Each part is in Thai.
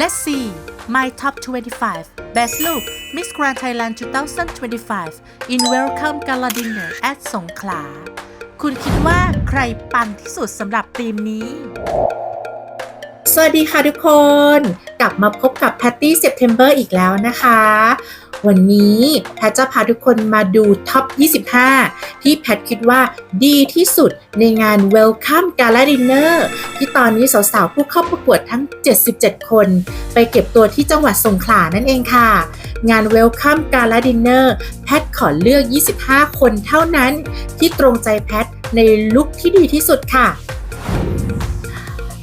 Let's see my top 25 best look Miss Grand Thailand 2025 in Welcome Gala Dinner at สงขลา คุณคิดว่าใครปังที่สุดสำหรับทีมนี้ สวัสดีค่ะทุกคน กลับมาพบกับแพตตี้เซ p เทมเบอร์อีกแล้วนะคะ วันนี้แพทจะพาทุกคนมาดูท็อป 25 ที่แพทคิดว่าดีที่สุดในงาน Welcome Gala Dinner ที่ตอนนี้สาวๆ ผู้เข้าประกวดทั้ง 77 คน ไปเก็บตัวที่จังหวัดสงขลานั่นเองค่ะ งาน Welcome Gala Dinner แพทขอเลือก 25 คนเท่านั้น ที่ตรงใจแพทในลุคที่ดีที่สุดค่ะ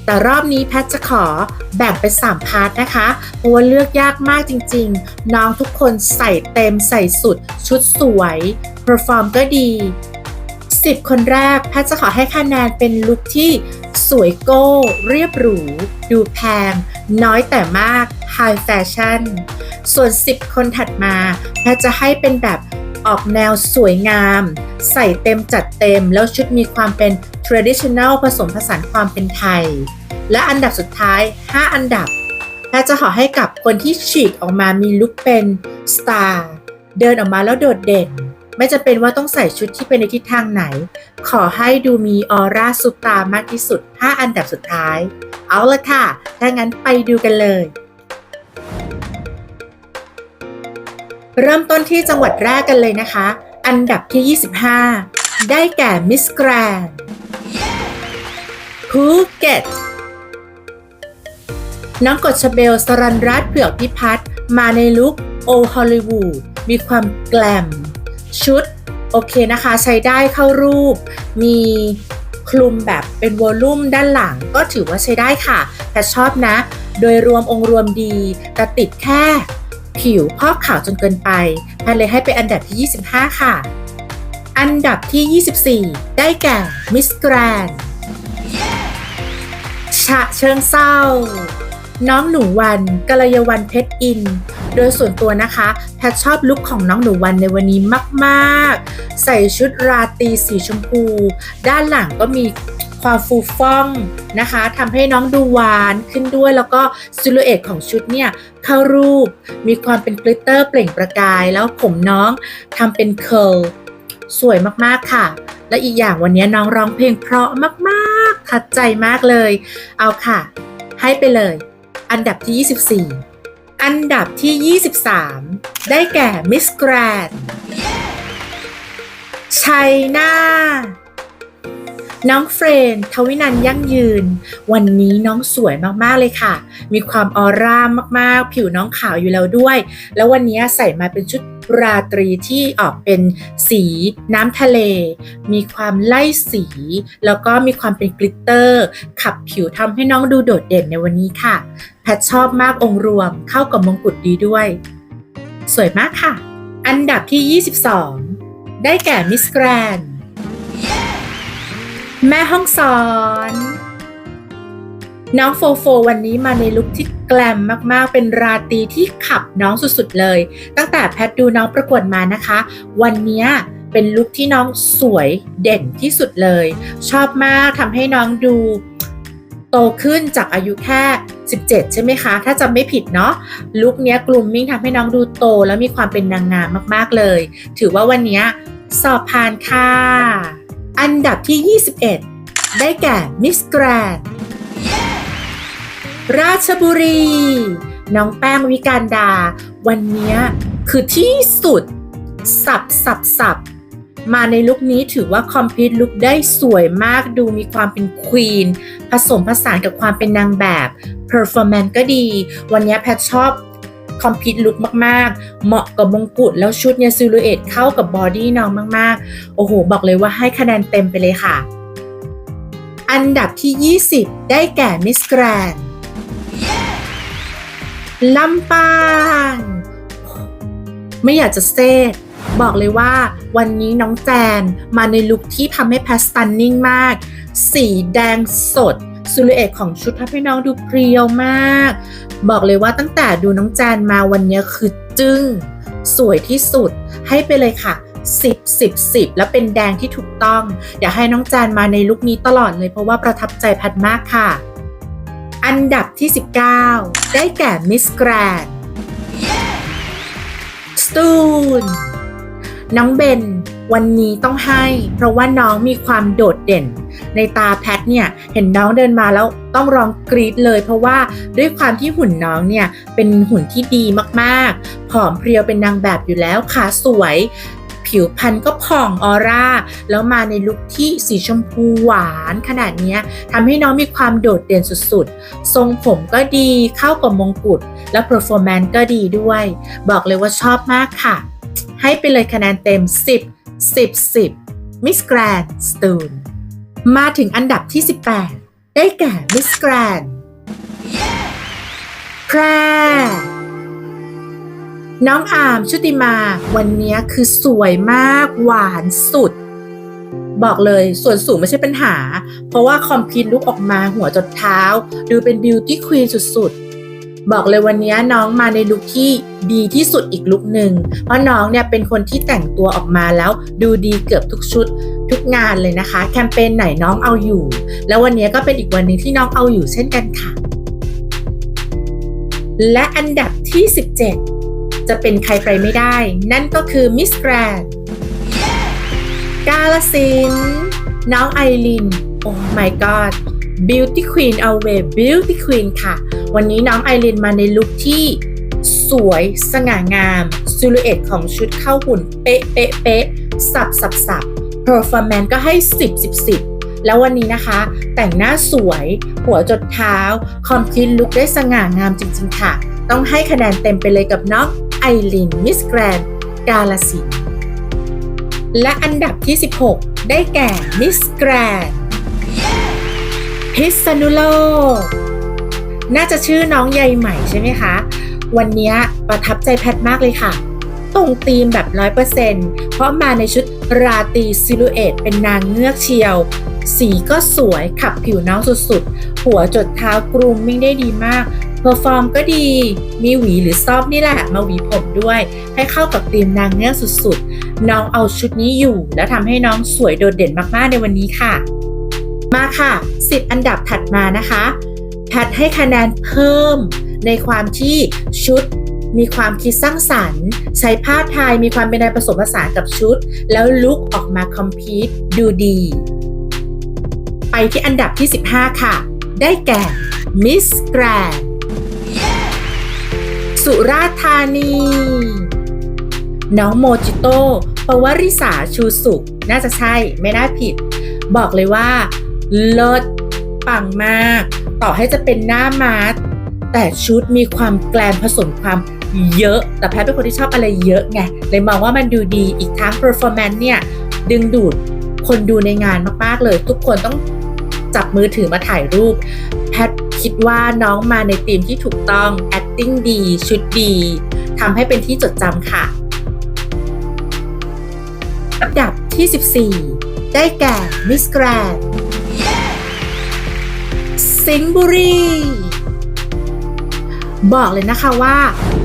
แต่รอบนี้แพทจะขอแบ่งเป็น3พาร์ทนะคะเพราะว่าเลือกยากมากจริงๆ น้องทุกคนใส่เต็มใส่สุด ชุดสวยเพอร์ฟอร์มก็ดี 10 คนแรกแพทจะขอให้คะแนนเป็นลุคที่สวยโก้ เรียบหรู ดูแพง น้อยแต่มากไฮแฟชั่นส่วน 10 คนถัดมาแพทจะให้เป็นแบบ ออกแนวสวยงาม ใส่เต็มจัดเต็ม แล้วชุดมีความเป็น traditional ผสมผสานความเป็นไทย และอันดับสุดท้าย 5 อันดับแพทจะขอให้กับคนที่ฉีกออกมามีลุคเป็นสตาร์เดินออกมาแล้วโดดเด่น ไม่จะเป็นว่าต้องใส่ชุดที่เป็นในทิศทางไหน ขอให้ดูมีออร่าซุปตามากที่สุด 5 อันดับสุดท้าย เอาละค่ะ ถ้างั้นไปดูกันเลย เริ่มต้นที่จังหวัดแรกกันเลยนะคะ อันดับที่ 25 ได้แก่มิสแกรนภูเก็ตน้องกฎชเบลสรันรัตเผือกพิพัฒน์มาในลุคโอฮอลลีวูดมีความแกลม ชุด โอเคนะคะ ใช้ได้เข้ารูป มีคลุมแบบเป็นวอลลุ่มด้านหลังก็ถือว่าใช้ได้ค่ะ แต่ชอบนะ โดยรวมองค์รวมดี แต่ติดแค่ ผิวพอกขาวจนเกินไปแพทเลยให้เป็นอันดับที่ 25 ค่ะ อันดับที่ 24 ได้แก่มิสแกรนฉะเชิงเศร้า น้องหนูวันกัลยาวันเพชรอิน โดยส่วนตัวนะคะ แพทชอบลุคของน้องหนูวันในวันนี้มาก ๆ ใส่ชุดราตรีสีชมพู ด้านหลังก็มี ความฟูฟ่องนะคะทำให้น้องดูหวานขึ้นด้วยแล้วก็ซิลูเอตของชุดเนี่ยเข้ารูปมีความเป็นกลิตเตอร์เปล่งประกาย แล้วผมน้องทำเป็นเคิร์ลสวยมากๆค่ะ และอีกอย่างวันนี้น้องร้องเพลงเพราะมากๆทัดใจมากเลย เอาค่ะ ให้ไปเลย อันดับที่ 24 อันดับที่ 23 ได้แก่มิสแกรนชัยนา น้องเฟรนทวินันยั่งยืน วันนี้น้องสวยมากๆเลยค่ะ มีความออร่ามากๆ ผิวน้องขาวอยู่แล้วด้วย แล้ววันนี้ใส่มาเป็นชุดราตรีที่ออกเป็นสีน้ำทะเล มีความไล่สี แล้วก็มีความเป็นกลิตเตอร์ ขับผิวทำให้น้องดูโดดเด่นในวันนี้ค่ะ แพทชอบมากองค์รวมเข้ากับมงกุฎดีด้วย สวยมากค่ะ อันดับที่ 22 ได้แก่มิสแกรน แม่ห้องสอน น้องโฟโฟวันนี้มาในลุคที่แกลมมากๆ เป็นราตรีที่ขับน้องสุดๆเลย ตั้งแต่แพทดูน้องประกวดมานะคะ วันนี้เป็นลุคที่น้องสวยเด่นที่สุดเลย ชอบมากทำให้น้องดูโตขึ้นจากอายุแค่ 17 ใช่ไหมคะ ถ้าจำไม่ผิดเนาะลุคนี้กลุ่มมิ่งทำให้น้องดูโตแล้วมีความเป็นนางงามมากๆเลย ถือว่าวันนี้สอบผ่านค่ะ อันดับที่ 21 ได้แก่มิสแกรนราชบุรี น้องแป้งวิการดา วันนี้คือที่สุด สับสับสับมาในลุคนี้ถือว่าคอมพลีทลุคได้สวยมากดูมีความเป็นควีนผสมผสานกับความเป็นนางแบบเพอร์ฟอร์แมนซ์ก็ดี วันนี้แพทชอบ คอมพลีทลุคมากๆ เหมาะกับมงกุฎแล้วชุดเนี่ยซิลูเอตเข้ากับบอดี้น้องมากๆ โอ้โห บอกเลยว่าให้คะแนนเต็มไปเลยค่ะ อันดับที่ 20 ได้แก่มิสแกรนลำปางไม่อยากจะเซตบอกเลยว่าวันนี้น้องแจนมาในลุคที่ทำให้แพสตันนิ่งมาก สีแดงสด ซูลูเอตของชุดทำให้น้องดูเพรียวมาก บอกเลยว่าตั้งแต่ดูน้องแจนมาวันนี้คือจึ้ง สวยที่สุดให้ไปเลยค่ะ10 10 10 แล้วเป็นแดงที่ถูกต้อง อยากให้น้องแจนมาในลุคนี้ตลอดเลยเพราะว่าประทับใจแพทมากค่ะ อันดับที่ 19 ได้แก่มิสแกรนสตูนน้องเบน วันนี้ต้องให้ เพราะว่าน้องมีความโดดเด่น ในตาแพทเนี่ยเห็นน้องเดินมาแล้วต้องร้องกรี๊ดเลย เพราะว่าด้วยความที่หุ่นน้องเนี่ยเป็นหุ่นที่ดีมากๆ ผอมเพรียวเป็นนางแบบอยู่แล้วขาสวย ผิวพรรณก็ผ่องออร่า แล้วมาในลุคที่สีชมพูหวานขนาดนี้ทำให้น้องมีความโดดเด่นสุดๆ ทรงผมก็ดีเข้ากับมงกุฎและ performance ก็ดีด้วย บอกเลยว่าชอบมากค่ะให้ไปเลยคะแนนเต็ม 10 10 10 Miss Grand Stone มาถึงอันดับที่ 18 ได้แก่ Miss Grand แพรน้องอามชุติมาวันนี้คือสวยมากหวานสุด บอกเลยส่วนสูงไม่ใช่ปัญหา เพราะว่าคอมพิวลุกออกมาหัวจดเท้า ดูเป็นบิวตี้ควีนสุดๆ บอกเลยวันนี้น้องมาในลุคที่ดีที่สุดอีกลุคหนึ่งเพราะน้องเนี่ยเป็นคนที่แต่งตัวออกมาแล้วดูดีเกือบทุกชุดทุกงานเลยนะคะ แคมเปญไหนน้องเอาอยู่ แล้ววันนี้ก็เป็นอีกวันหนึ่งที่น้องเอาอยู่เช่นกันค่ะ และอันดับที่ 17 จะเป็นใครไปไม่ได้ นั่นก็คือมิสแกรนกาลสินน้องไอริน โอ้ my god beauty queen away beauty queen ค่ะ วันนี้น้องไอรินมาในลุคที่สวยสง่างาม ซิลูเอตของชุดเข้าหุ่น เป๊ะเป๊ะเป๊ะสับสับสับ performance ก็ให้ 10 10 10 แล้ววันนี้นะคะ แต่งหน้าสวย หัวจดเท้า คอมพลีทลุคได้สง่างามจริง ๆ ค่ะ ต้องให้คะแนนเต็มไปเลยกับน้องไอรินมิสแกรนกาลสินและอันดับที่ 16 ได้แก่มิสแกรน พิษณุโลก น่าจะชื่อน้องใยใหม่ใช่ไหมคะ วันนี้ประทับใจแพทมากเลยค่ะ ตรงธีมแบบ100%เพราะมาในชุดราตรีซิลูเอตเป็นนางเงือกเชียว สีก็สวยขับผิวน้องสุดๆ หัวจดเท้ากรูมมิ่งได้ดีมากเพอร์ฟอร์มก็ดี มีหวีหรือซอบนี่แหละ มาหวีผมด้วย ให้เข้ากับธีมนางเงือกสุดๆ น้องเอาชุดนี้อยู่ แล้วทำให้น้องสวยโดดเด่นมากๆในวันนี้ค่ะ มาค่ะ 10 อันดับถัดมานะคะ แพทให้คะแนนเพิ่ม ในความที่ชุดมีความคิดสร้างสรรค์ ใช้ผ้าไทยมีความเป็นในผสมผสานกับชุด แล้วลุคออกมาคอมพีทดูดี ไปที่อันดับที่ 15 ค่ะ ได้แก่มิสแกรนสุราธานี น้องโมจิโต้ปวริสาชูสุข น่าจะใช่ไม่น่าผิด บอกเลยว่า เลิศปังมาก ต่อให้จะเป็นหน้ามาร์แต่ชุดมีความแกลมผสมความเยอะ แต่แพทเป็นคนที่ชอบอะไรเยอะไง เลยมองว่ามันดูดีอีกทั้ง performance เนี่ย ดึงดูดคนดูในงานมาก ๆ เลย ทุกคนต้องจับมือถือมาถ่ายรูป แพทคิดว่าน้องมาในธีมที่ถูกต้อง acting ดี ชุดดีทำให้เป็นที่จดจำค่ะ อันดับที่ 14 ได้แก่ Miss Grand สิงห์บุรี บอกเลยนะคะว่า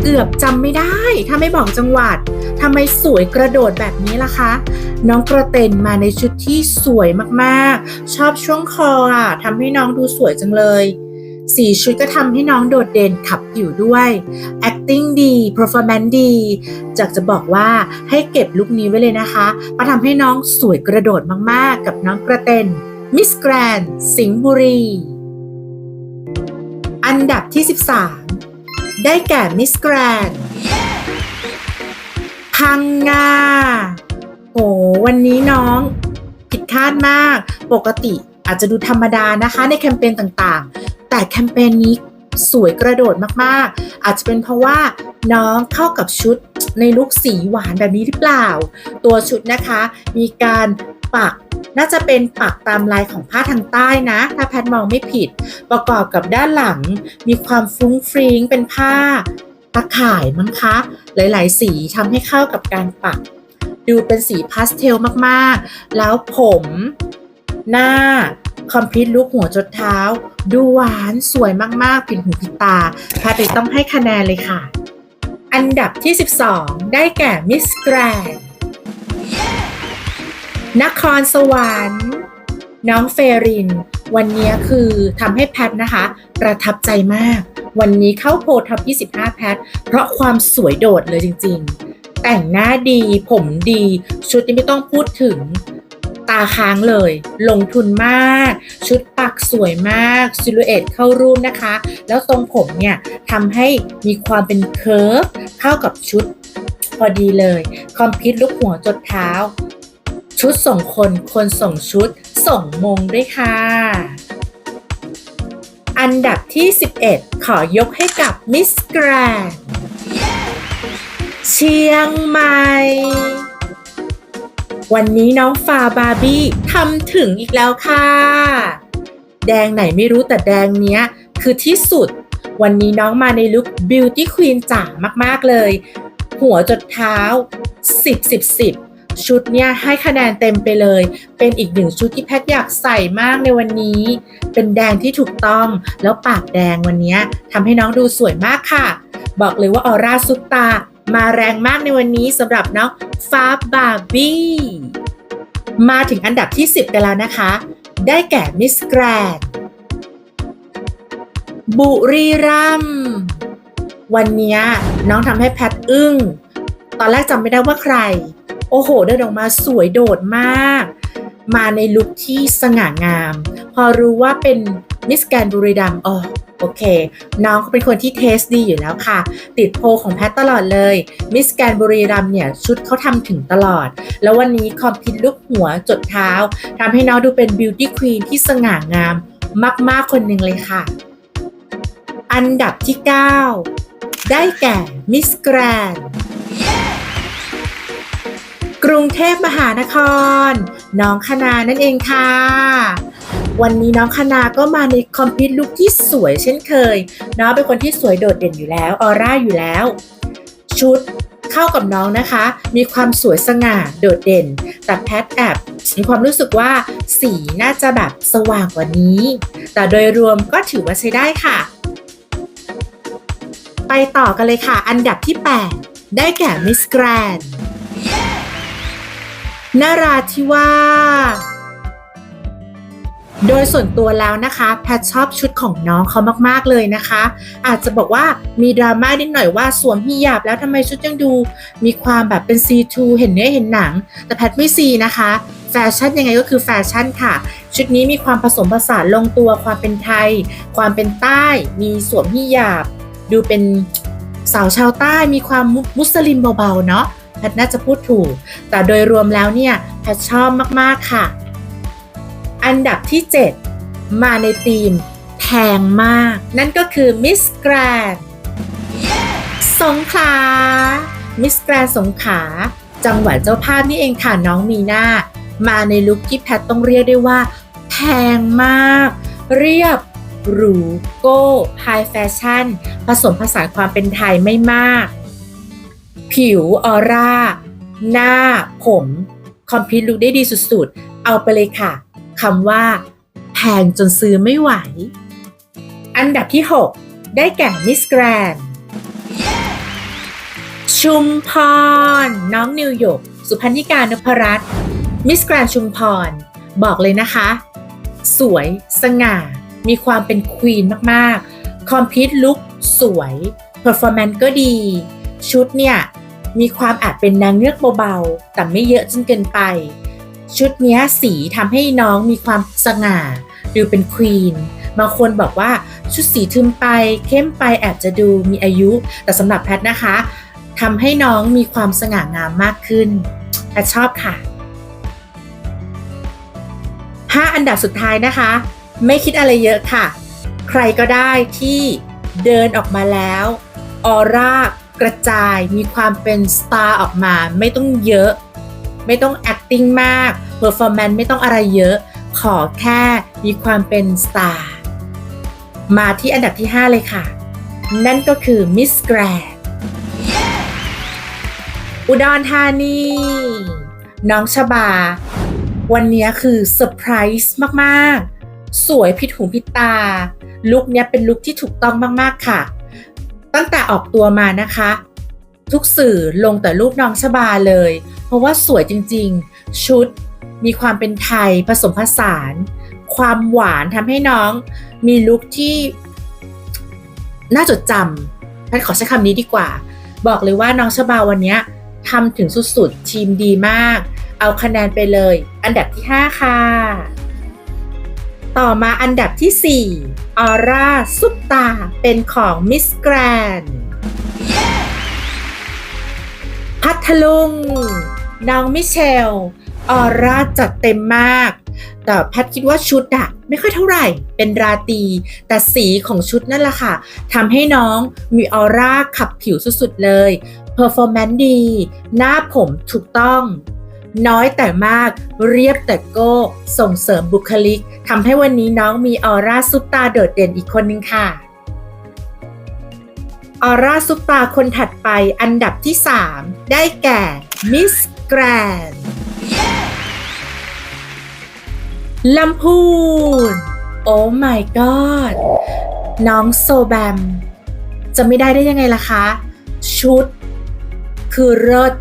เกือบจำไม่ได้ ถ้าไม่บอกจังหวัดทำไมสวยกระโดดแบบนี้ล่ะคะ น้องกระเตนมาในชุดที่สวยมากๆ ชอบช่วงคออะทำให้น้องดูสวยจังเลยสีชุดก็ทำให้น้องโดดเด่นขับผิวด้วย acting ดี performance ดีจากจะบอกว่าให้เก็บลุคนี้ไว้เลยนะคะมาทำให้น้องสวยกระโดดมากๆ กับน้องกระเตนมิสแกรนสิงห์บุรี อันดับที่ 13 ได้แก่มิสแกรนพังงาโอ้วันนี้น้องผิดคาดมาก ปกติอาจจะดูธรรมดานะคะในแคมเปญต่างๆ แต่แคมเปญนี้ สวยกระโดดมากๆ อาจจะเป็นเพราะว่าน้องเข้ากับชุดในลุคสีหวานแบบนี้หรือเปล่า ตัวชุดนะคะมีการปักน่าจะเป็นปักตามลายของผ้าทางใต้นะ ถ้าแพทมองไม่ผิด ประกอบกับด้านหลัง มีความฟุ้งฟริ้งเป็นผ้าตะข่ายมั้งคะ หลายๆ สีทำให้เข้ากับการปัก ดูเป็นสีพาสเทลมากๆ แล้วผม หน้า คอมพิวลุกหัวจดเท้า ดูหวานสวยมากๆผิดหูผิดตาแพทเลยต้องให้คะแนนเลยค่ะ อันดับที่ 12 ได้แก่มิสแกรนนครสวรรค์น้องเฟริน วันนี้คือทำให้แพทนะคะ ประทับใจมาก วันนี้เข้าโพท็อป25 แพท เพราะความสวยโดดเลยจริงๆ แต่งหน้าดีผมดี ชุดนี้ไม่ต้องพูดถึง ตาค้างเลย ลงทุนมาก ชุดปักสวยมากซิลูเอตเข้ารูปนะคะ แล้วทรงผมเนี่ยทำให้มีความเป็นเคิร์ฟเข้ากับชุดพอดีเลย คอมพิวลุกหัวจดเท้า ชุดส่งคน คนส่งชุด ส่งมงด้วยค่ะ อันดับที่ 11 ขอยกให้กับมิสแกรนเชียงใหม่ วันนี้น้องฟาบาร์บี้ทำถึงอีกแล้วค่ะ แดงไหนไม่รู้แต่แดงเนี้ย คือที่สุด วันนี้น้องมาในลุค Beauty Queen จ๋ามากๆเลย หัวจดเท้า 10 10 10 ชุดเนี้ยให้คะแนนเต็มไปเลย เป็นอีกหนึ่งชุดที่แพทอยากใส่มากในวันนี้ เป็นแดงที่ถูกต้องแล้วปากแดงวันนี้ทำให้น้องดูสวยมากค่ะ บอกเลยว่าออร่าซุปตา มาแรงมากในวันนี้สำหรับน้องฟ้าบาร์บี้ มาถึงอันดับที่ 10 กันแล้วนะคะ ได้แก่มิสแกรนบุรีรัมวันนี้น้องทำให้แพทอึ้ง ตอนแรกจำไม่ได้ว่าใคร โอ้โห เดินออกมาสวยโดดมาก มาในลุคที่สง่างาม พอรู้ว่าเป็นมิสแกรนบุรีรัมอ๋อโอเค น้องเขาเป็นคนที่เทสดีอยู่แล้วค่ะ ติดโพลของแพทตลอดเลย มิสแกรนบุรีรัมเนี่ย ชุดเขาทำถึงตลอด แล้ววันนี้คอมพิวลุกหัวจดเท้าทำให้น้องดูเป็นบิวตี้ควีนที่สง่างามมาก ๆ คนหนึ่งเลยค่ะ อันดับที่ 9 ได้แก่มิสแกรน กรุงเทพมหานคร น้องคณานั่นเองค่ะ วันนี้น้องคณาก็มาในคอมพิวลุคที่สวยเช่นเคย น้องเป็นคนที่สวยโดดเด่นอยู่แล้ว ออร่าอยู่แล้ว ชุดเข้ากับน้องนะคะ มีความสวยสง่าโดดเด่น แต่แพทแอบมีความรู้สึกว่าสีน่าจะแบบสว่างกว่านี้ แต่โดยรวมก็ถือว่าใช้ได้ค่ะ ไปต่อกันเลยค่ะ อันดับที่ 8 ได้แก่มิสแกรน นาราธิวาสโดยส่วนตัวแล้วนะคะแพทชอบชุดของน้องเขามากๆเลยนะคะ อาจจะบอกว่ามีดราม่านิดหน่อยว่าสวมฮิญาบแล้วทำไมชุดยังดู มีความแบบเป็น C2 เห็นเนื้อเห็นหนัง แต่แพทไม่ซีนะคะแฟชั่นยังไงก็คือแฟชั่นค่ะ ชุดนี้มีความผสมผสานลงตัวความเป็นไทย ความเป็นใต้ มีสวมฮิญาบ ดูเป็นสาวชาวใต้มีความมุสลิมเบาๆเนาะ แพทน่าจะพูดถูก แต่โดยรวมแล้วเนี่ยแพทชอบมากๆค่ะ อันดับที่ 7 มาในธีมแพงมาก นั่นก็คือมิสแกรนสงขลามิสแกรนสงขลาจังหวัดเจ้าภาพนี่เองค่ะน้องมีนามาในลุคที่แพทต้องเรียกได้ว่า แพงมาก เรียบหรูโก้ไฮแฟชั่น ผสมผสานความเป็นไทยไม่มาก ผิวออร่า หน้า ผมคอมพิวลุคได้ดีสุดๆ เอาไปเลยค่ะคำว่า แพงจนซื้อไม่ไหว อันดับที่ 6 ได้แก่มิสแกรนชุมพร น้องนิวยอร์กสุพันธิกานพรัตน์มิสแกรนชุมพร บอกเลยนะคะ สวย สง่า มีความเป็นควีนมากๆ คอมพิวลุคสวยเพอร์ฟอร์แมนซ์ก็ดี ชุดเนี่ย มีความอาจเป็นนางเงือกเบาๆ แต่ไม่เยอะจนเกินไป ชุดนี้สีทำให้น้องมีความสง่าดูเป็นควีนบางคนบอกว่าชุดสีทึมไปเข้มไปแอบจะดูมีอายุ แต่สำหรับแพทนะคะทำให้น้องมีความสง่างามมากขึ้นแพทชอบค่ะ5อันดับสุดท้ายนะคะ ไม่คิดอะไรเยอะค่ะ ใครก็ได้ที่เดินออกมาแล้วออร่า กระจายมีความเป็นสตาร์ออกมา ไม่ต้องเยอะ ไม่ต้อง acting มาก performance ไม่ต้องอะไรเยอะ ขอแค่มีความเป็นสตาร์มาที่อันดับที่ 5 เลยค่ะ นั่นก็คือ Miss Grand อุดรธานี น้องชบา วันนี้คือเซอร์ไพรส์มาก ๆ สวยผิดหูผิดตา ลุคนี้เป็นลุคที่ถูกต้องมาก ๆ ค่ะ ตั้งแต่ออกตัวมานะคะ ทุกสื่อลงแต่รูปน้องชบาเลย เพราะว่าสวยจริงๆ ชุดมีความเป็นไทยผสมผสาน ความหวานทำให้น้องมีลุคที่น่าจดจำพัดขอใช้คำนี้ดีกว่า บอกเลยว่าน้องชบาวันนี้ทำถึงสุดๆ ทีมดีมาก เอาคะแนนไปเลย อันดับที่ 5 ค่ะ ต่อมาอันดับที่ 4 ออร่าซุปตา เป็นของมิสแกรนพัทลุง น้องมิเชล ออร่าจัดเต็มมาก แต่แพทคิดว่าชุดอะไม่ค่อยเท่าไหร่ เป็นราตรี แต่สีของชุดนั่นแหละค่ะทำให้น้องมีออร่าขับผิวสุดๆเลยเพอร์ฟอร์แมนซ์ดี หน้าผมถูกต้อง น้อยแต่มาก เรียบแต่โก้ ส่งเสริมบุคลิกทำให้วันนี้น้องมีออร่าซุปตาโดดเด่นอีกคนนึงค่ะ ออร่าซุปตาคนถัดไปอันดับที่ 3 ได้แก่มิสแกรนลำพูน โอ้ my god น้องโซแบม จะไม่ได้ได้ยังไงล่ะคะ ชุด คือเลิศ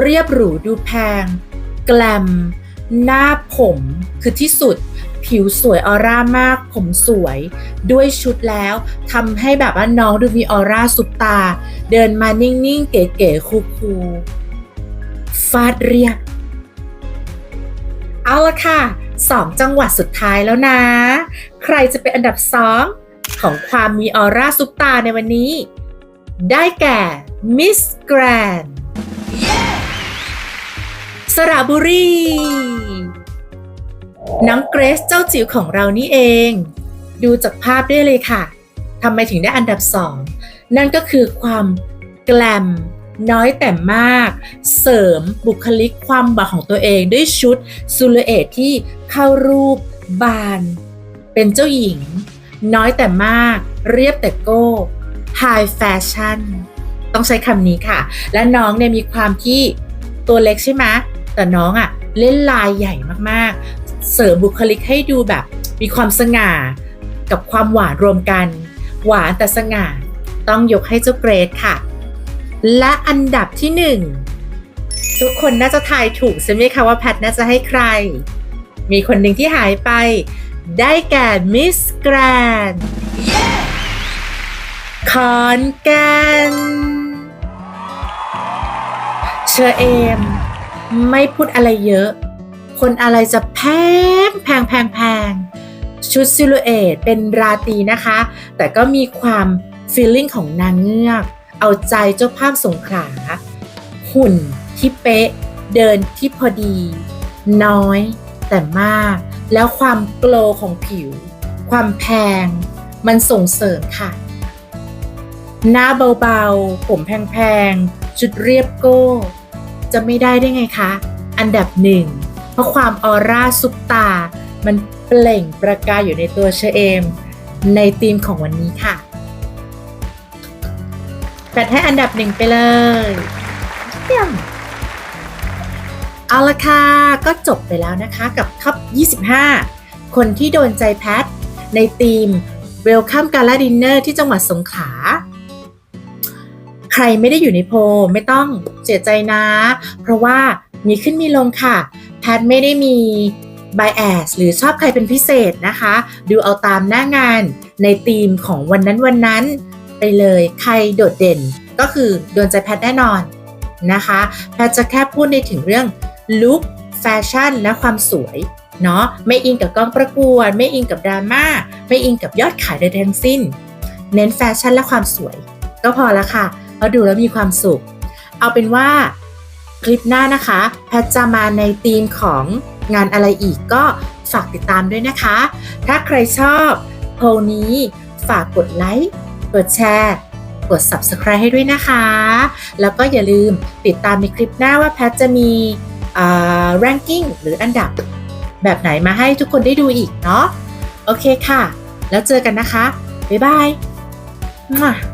เรียบหรูดูแพง แกลม หน้าผมคือที่สุด ผิวสวยออร่ามาก ผมสวย ด้วยชุดแล้วทำให้แบบว่าน้องดูมีออร่าสุปตา เดินมานิ่งๆ เก๋ๆคูลๆฟาดเรียบ เอาละค่ะสองจังหวัดสุดท้ายแล้วนะ ใครจะเป็นอันดับสองของความมีออร่าซุปตาในวันนี้ ได้แก่มิสแกรน สระบุรี น้องเกรซเจ้าจิ๋วของเรานี่เอง ดูจากภาพได้เลยค่ะทำไมถึงได้อันดับสองนั่นก็คือความแกลมน้อยแต่มาก เสริมบุคลิกความบาของตัวเองด้วยชุดซูลเอตที่เข้ารูปบาน เป็นเจ้าหญิง น้อยแต่มาก เรียบแต่โก้ High Fashion ต้องใช้คำนี้ค่ะ และน้องเนี่ยมีความที่ตัวเล็กใช่ไหม แต่น้องอะ่ะเล่นลายใหญ่มากๆ เสริมบุคลิกให้ดูแบบมีความสง่ากับความหวานรวมกัน หวานแต่สง่าต้องยกให้เจ้าเกรดค่ะ และอันดับที่หนึ่งทุกคนน่าจะทายถูกใช่ไหมคะว่าแพทน่าจะให้ใคร มีคนหนึ่งที่หายไป ได้แก่มิสแกรนขอนแกนเชอเอม ไม่พูดอะไรเยอะ คนอะไรจะแพงแพงแพงแพงชุดซิลูเอตเป็นราตรีนะคะ แต่ก็มีความฟีลลิ่งของนางเงือก เอาใจเจ้าภาพสงขลา หุ่นที่เป๊ะ เดินที่พอดี น้อยแต่มาก แล้วความโกลของผิว ความแพง มันส่งเสริมค่ะ หน้าเบาๆ ผมแพงๆ ชุดเรียบโก้ จะไม่ได้ได้ไงคะ อันดับหนึ่งเพราะความออร่าซุปตา มันเปล่งประกายอยู่ในตัวเชอเอม ในธีมของวันนี้ค่ะแปดให้อันดับหนึ่งไปเลยเยี่ยมเอาละค่ะ ก็จบไปแล้วนะคะกับท็อป 25 คนที่โดนใจแพท ในธีม Welcome Gala Dinner ที่จังหวัดสงขลา ใครไม่ได้อยู่ในโพไม่ต้องเสียใจนะ เพราะว่ามีขึ้นมีลงค่ะ แพทไม่ได้มี bias หรือชอบใครเป็นพิเศษนะคะ ดูเอาตามหน้างานในธีมของวันนั้นวันนั้นไปเลยใครโดดเด่นก็คือโดนใจแพทแน่นอนนะคะ แพทจะแค่พูดในถึงเรื่องลุคแฟชั่นและความสวยเนาะไม่อิงกับกองประกวด ไม่อิงกับดราม่า ไม่อิงกับยอดขายใดทั้งสิ้น เน้นแฟชั่นและความสวย ก็พอละค่ะ เพราะดูแล้วมีความสุข เอาเป็นว่าคลิปหน้านะคะ แพทจะมาในธีมของงานอะไรอีกก็ฝากติดตามด้วยนะคะ ถ้าใครชอบโพลนี้ฝากกดไลค์ กดแชร์ กด Subscribe ให้ด้วยนะคะ แล้วก็อย่าลืมติดตามในคลิปหน้าว่าแพทจะมี ranking หรืออันดับแบบไหนมาให้ทุกคนได้ดูอีกเนาะ โอเคค่ะ แล้วเจอกันนะคะ บ๊ายบาย